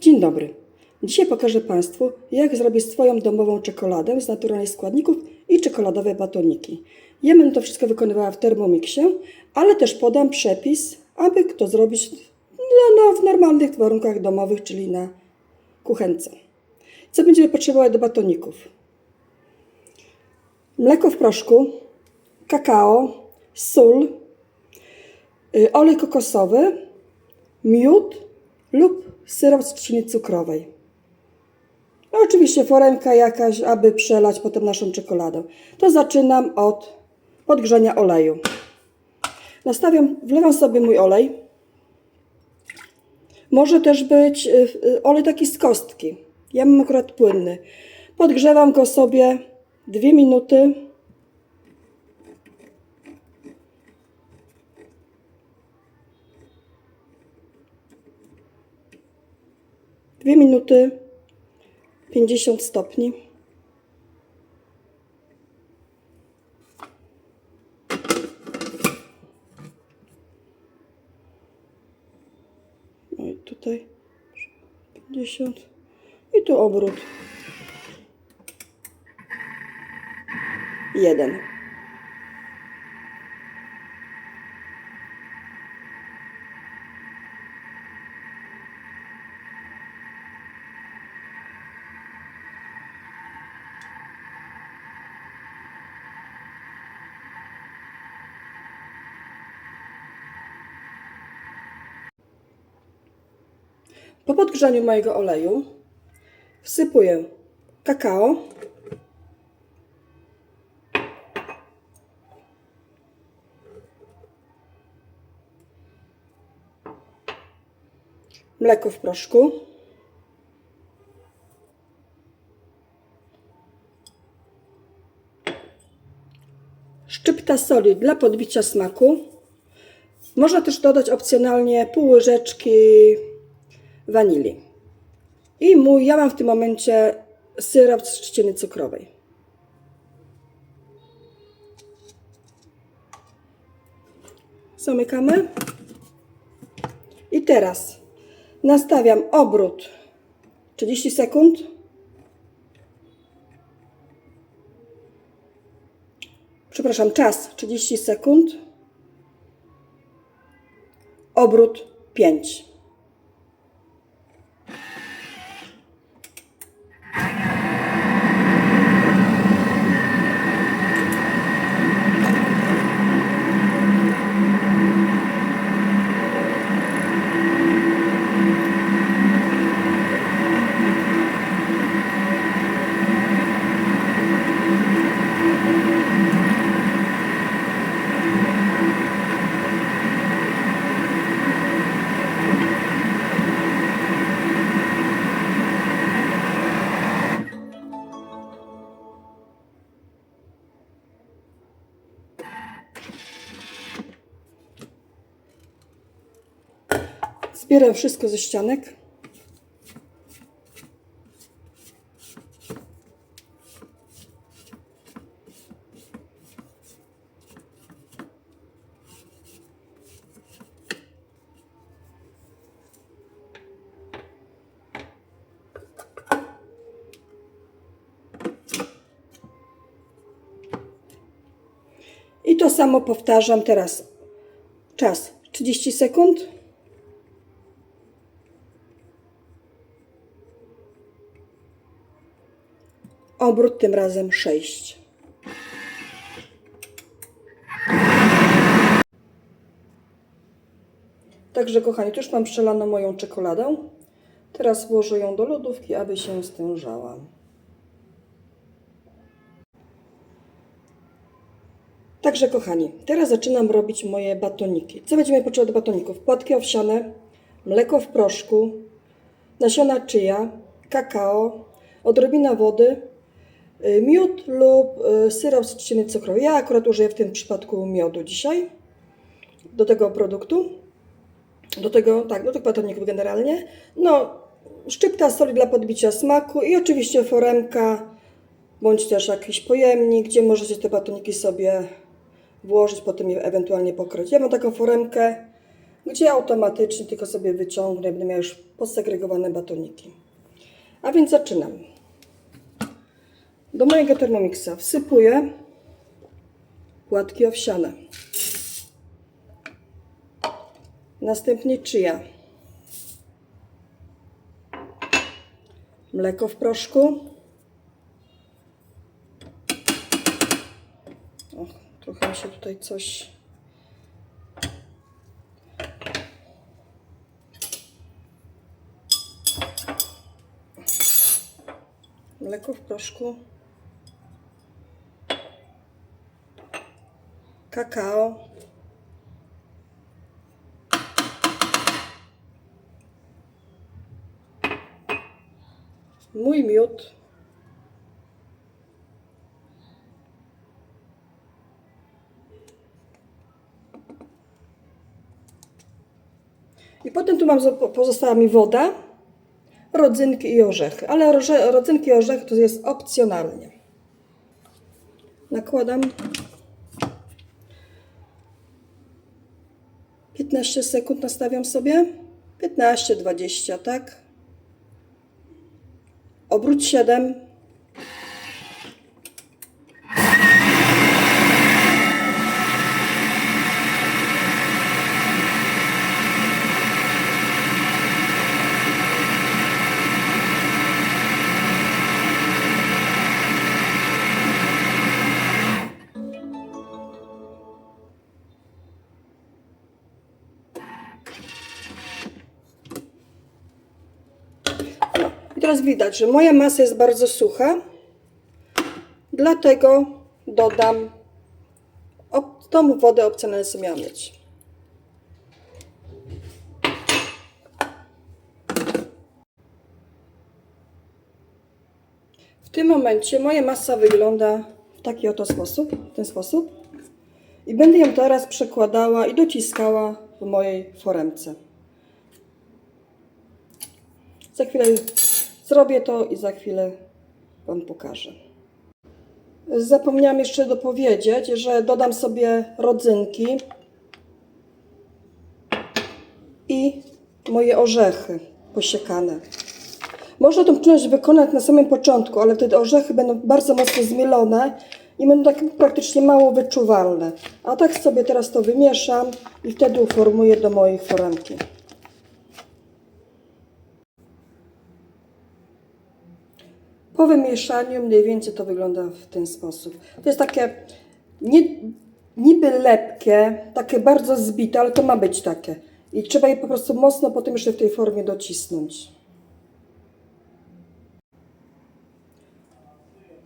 Dzień dobry. Dzisiaj pokażę Państwu, jak zrobić swoją domową czekoladę z naturalnych składników i czekoladowe batoniki. Ja będę to wszystko wykonywała w Thermomixie, ale też podam przepis, aby to zrobić no, no, w normalnych warunkach domowych, czyli na kuchence. Co będziemy potrzebować do batoników? Mleko w proszku, kakao, sól, y, olej kokosowy, miód lub syrop z trzciny cukrowej. No oczywiście foremka jakaś, aby przelać potem naszą czekoladę. To zaczynam od podgrzania oleju. Nastawiam, wlewam sobie mój olej. Może też być y, y, olej taki z kostki. Ja mam akurat płynny. Podgrzewam go sobie dwie minuty. Dwie minuty 50 stopni. No i tutaj 50 i tu obrót. Jeden. Po podgrzaniu mojego oleju wsypuję kakao. Mleko w proszku. Szczypta soli dla podbicia smaku. Można też dodać opcjonalnie pół łyżeczki wanilii. I mój, ja mam w tym momencie syrop z trzciny cukrowej. Zamykamy. I teraz nastawiam obrót 30 sekund. Przepraszam, czas 30 sekund. Obrót 5. Zbieram wszystko ze ścianek. I to samo powtarzam teraz. Czas 30 sekund. Obrót tym razem 6. Także kochani, już mam przelaną moją czekoladę. Teraz włożę ją do lodówki, aby się stężała. Także kochani, teraz zaczynam robić moje batoniki. Co będziemy potrzebować do batoników? Płatki owsiane, mleko w proszku, nasiona czyja, kakao, odrobina wody, miód lub y, syrop z trzciny cukrowej. Ja akurat użyję w tym przypadku miodu dzisiaj do tego produktu. Do tego, tak, do tych batoników generalnie. No, szczypta soli dla podbicia smaku i oczywiście foremka, bądź też jakiś pojemnik, gdzie możecie te batoniki sobie włożyć, potem je ewentualnie pokroić. Ja mam taką foremkę, gdzie automatycznie tylko sobie wyciągnę, będę miała już posegregowane batoniki. A więc zaczynam. Do mojego Thermomixa wsypuję płatki owsiane. Następnie czyja. Mleko w proszku. O, trochę mi się tutaj coś. Mleko w proszku. Kakao. Mój miód. I potem tu mam, zo- pozostała mi woda, rodzynki i orzechy. Ale rodzynki i orzechy to jest opcjonalnie. Nakładam 15 sekund nastawiam sobie. 15-20, tak? Obróć 7. teraz widać, że moja masa jest bardzo sucha. Dlatego dodam tą wodę sobie miałam mieć. W tym momencie moja masa wygląda w taki oto sposób, w ten sposób. I będę ją teraz przekładała i dociskała w mojej foremce. Za chwilę zrobię to i za chwilę Wam pokażę. Zapomniałam jeszcze dopowiedzieć, że dodam sobie rodzynki i moje orzechy posiekane. Można tą czynność wykonać na samym początku, ale wtedy orzechy będą bardzo mocno zmielone i będą tak praktycznie mało wyczuwalne. A tak sobie teraz to wymieszam i wtedy uformuję do mojej foremki. Po wymieszaniu mniej więcej to wygląda w ten sposób. To jest takie nie, niby lepkie, takie bardzo zbite, ale to ma być takie. I trzeba je po prostu mocno potem jeszcze w tej formie docisnąć.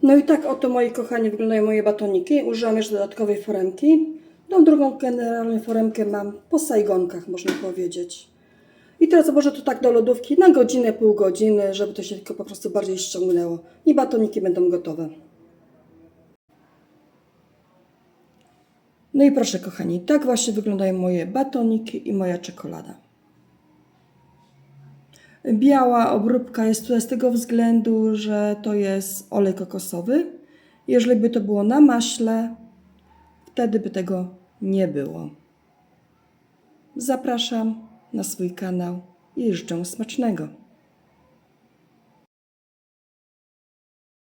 No i tak oto moi kochani wyglądają moje batoniki. Użyłam jeszcze dodatkowej foremki. Tą drugą generalnie foremkę mam po sajgonkach, można powiedzieć. I teraz założę to tak do lodówki na godzinę, pół godziny, żeby to się tylko po prostu bardziej ściągnęło. I batoniki będą gotowe. No i proszę kochani, tak właśnie wyglądają moje batoniki i moja czekolada. Biała obróbka jest tutaj z tego względu, że to jest olej kokosowy. Jeżeli by to było na maśle, wtedy by tego nie było. Zapraszam na swój kanał i życzę smacznego.